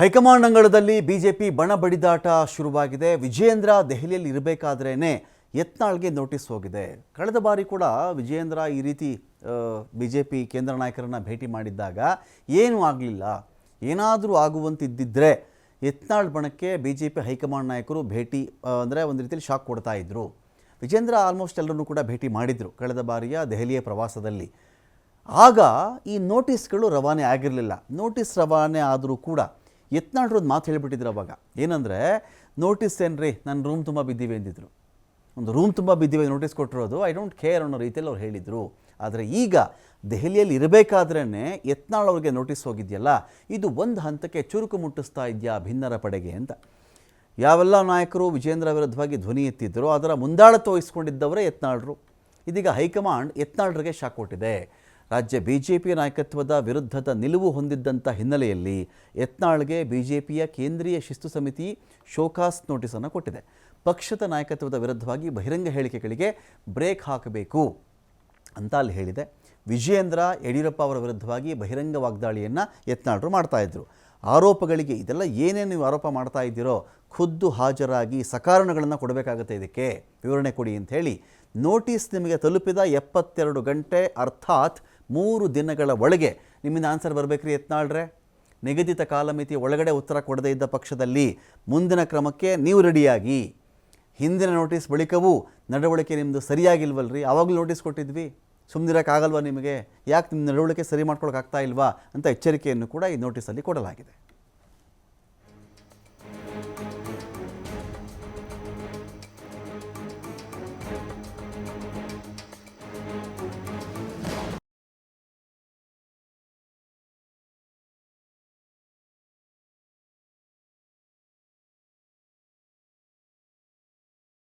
High command ಅಂಗಳದಲ್ಲಿ BJP ಬಣ ಬಡಿದಾಟ ಶುರುವಾಗಿದೆ. ವಿಜಯೇಂದ್ರ ದೆಹಲಿಯಲ್ಲಿ ಇರಬೇಕಾದ್ರೇ ಯತ್ನಾಳ್ಗೆ ನೋಟಿಸ್ ಹೋಗಿದೆ. ಕಳೆದ ಬಾರಿ ಕೂಡ ವಿಜಯೇಂದ್ರ ಈ ರೀತಿ ಬಿ ಜೆ ಪಿ ಕೇಂದ್ರ ನಾಯಕರನ್ನ ಭೇಟಿ ಮಾಡಿದ್ದಾಗ ಏನೂ ಆಗಲಿಲ್ಲ. ಏನಾದರೂ ಆಗುವಂತಿದ್ದಿದ್ರೆ Yatnal ಬಣಕ್ಕೆ B J P high command ನಾಯಕರು ಭೇಟಿ ಅಂದರೆ ಒಂದು ರೀತಿಯಲ್ಲಿ ಶಾಕ್ ಕೊಡ್ತಾ ಇದ್ದರು ವಿಜೇಂದ್ರ ಆಲ್ಮೋಸ್ಟ್ ಎಲ್ಲರನ್ನೂ ಕೂಡ ಭೇಟಿ ಮಾಡಿದರು ಕಳೆದ ಬಾರಿಯ ದೆಹಲಿಯ ಪ್ರವಾಸದಲ್ಲಿ. ಆಗ ಈ ನೋಟಿಸ್ಗಳು ರವಾನೆ ಆಗಿರಲಿಲ್ಲ. ನೋಟಿಸ್ ರವಾನೆ ಆದರೂ ಕೂಡ ಯತ್ನಾಳ್ರು ಒಂದು ಮಾತು ಹೇಳಿಬಿಟ್ಟಿದ್ರು ಅವಾಗ. ಏನಂದರೆ, ನೋಟಿಸ್ ಏನ್ರಿ? ನನ್ನ ರೂಮ್ ತುಂಬ ಬಿದ್ದೀವಿ ಅಂದಿದ್ರು. ಒಂದು ರೂಮ್ ತುಂಬ ಬಿದ್ದೀವಿ ನೋಟಿಸ್ ಕೊಟ್ಟಿರೋದು ಐ ಡೋಂಟ್ ಕೇರ್ ಅನ್ನೋ ರೀತಿಯಲ್ಲಿ ಅವ್ರು ಹೇಳಿದರು. ಆದರೆ ಈಗ ದೆಹಲಿಯಲ್ಲಿ ಇರಬೇಕಾದ್ರೇ ಯತ್ನಾಳ್ ಅವ್ರಿಗೆ ನೋಟಿಸ್ ಹೋಗಿದೆಯಲ್ಲ, ಇದು ಒಂದು ಹಂತಕ್ಕೆ ಚುರುಕು ಮುಟ್ಟಿಸ್ತಾ ಇದೆಯಾ ಭಿನ್ನರ ಪಡೆಗೆ ಅಂತ. ಯಾವೆಲ್ಲ ನಾಯಕರು ವಿಜೇಂದ್ರ ವಿರುದ್ಧವಾಗಿ ಧ್ವನಿ ಎತ್ತಿದ್ದರು ಅದರ ಮುಂದಾಳತ್ವ ವಹಿಸ್ಕೊಂಡಿದ್ದವರೇ ಯತ್ನಾಳ್ರು. ಇದೀಗ ಹೈಕಮಾಂಡ್ ಯತ್ನಾಳ್ರಿಗೆ ಶಾಕ್ ಕೊಟ್ಟಿದೆ. ರಾಜ್ಯ ಬಿ ಜೆ ಪಿ ನಾಯಕತ್ವದ ವಿರುದ್ಧದ ನಿಲುವು ಹೊಂದಿದ್ದಂಥ ಹಿನ್ನೆಲೆಯಲ್ಲಿ ಯತ್ನಾಳ್ಗೆ ಬಿ ಜೆ ಪಿಯ ಕೇಂದ್ರೀಯ ಶಿಸ್ತು ಸಮಿತಿ ಶೋಕಾಸ್ ನೋಟಿಸನ್ನು ಕೊಟ್ಟಿದೆ. ಪಕ್ಷದ ನಾಯಕತ್ವದ ವಿರುದ್ಧವಾಗಿ ಬಹಿರಂಗ ಹೇಳಿಕೆಗಳಿಗೆ ಬ್ರೇಕ್ ಹಾಕಬೇಕು ಅಂತ ಅಲ್ಲಿ ಹೇಳಿದೆ. ವಿಜಯೇಂದ್ರ ಯಡಿಯೂರಪ್ಪ ಅವರ ವಿರುದ್ಧವಾಗಿ ಬಹಿರಂಗ ವಾಗ್ದಾಳಿಯನ್ನು ಯತ್ನಾಳ್ರು ಮಾಡ್ತಾಯಿದ್ರು ಆರೋಪಗಳಿಗೆ ಇದೆಲ್ಲ ಏನೇನು ನೀವು ಆರೋಪ ಮಾಡ್ತಾ ಇದ್ದೀರೋ ಖುದ್ದು ಹಾಜರಾಗಿ ಸಕಾರಣಗಳನ್ನು ಕೊಡಬೇಕಾಗುತ್ತೆ ಇದಕ್ಕೆ. ವಿವರಣೆ ಕೊಡಿ ಅಂತ ಹೇಳಿ. ನೋಟಿಸ್ ನಿಮಗೆ ತಲುಪಿದ ಎಪ್ಪತ್ತೆರಡು ಗಂಟೆ ಅರ್ಥಾತ್ ಮೂರು ದಿನಗಳ ಒಳಗೆ ನಿಮ್ಮಿಂದ ಆನ್ಸರ್ ಬರಬೇಕ್ರಿ ಯತ್ನಾಳ್ರೆ. ನಿಗದಿತ ಕಾಲಮಿತಿ ಒಳಗಡೆ ಉತ್ತರ ಕೊಡದೇ ಇದ್ದ ಪಕ್ಷದಲ್ಲಿ ಮುಂದಿನ ಕ್ರಮಕ್ಕೆ ನೀವು ರೆಡಿಯಾಗಿ. ಹಿಂದಿನ ನೋಟಿಸ್ ಬಳಿಕವೂ ನಡವಳಿಕೆ ನಿಮ್ಮದು ಸರಿಯಾಗಿಲ್ವಲ್ರಿ? ಆವಾಗಲೂ ನೋಟಿಸ್ ಕೊಟ್ಟಿದ್ವಿ. ಸುಮ್ಮನಿರೋಕ್ಕಾಗಲ್ವಾ ನಿಮಗೆ? ಯಾಕೆ ನಿಮ್ಮ ನಡವಳಿಕೆ ಸರಿ ಮಾಡ್ಕೊಳಕ್ಕಾಗ್ತಾ ಇಲ್ವಾ? ಅಂತ ಎಚ್ಚರಿಕೆಯನ್ನು ಕೂಡ ಈ ನೋಟಿಸಲ್ಲಿ ಕೊಡಲಾಗಿದೆ.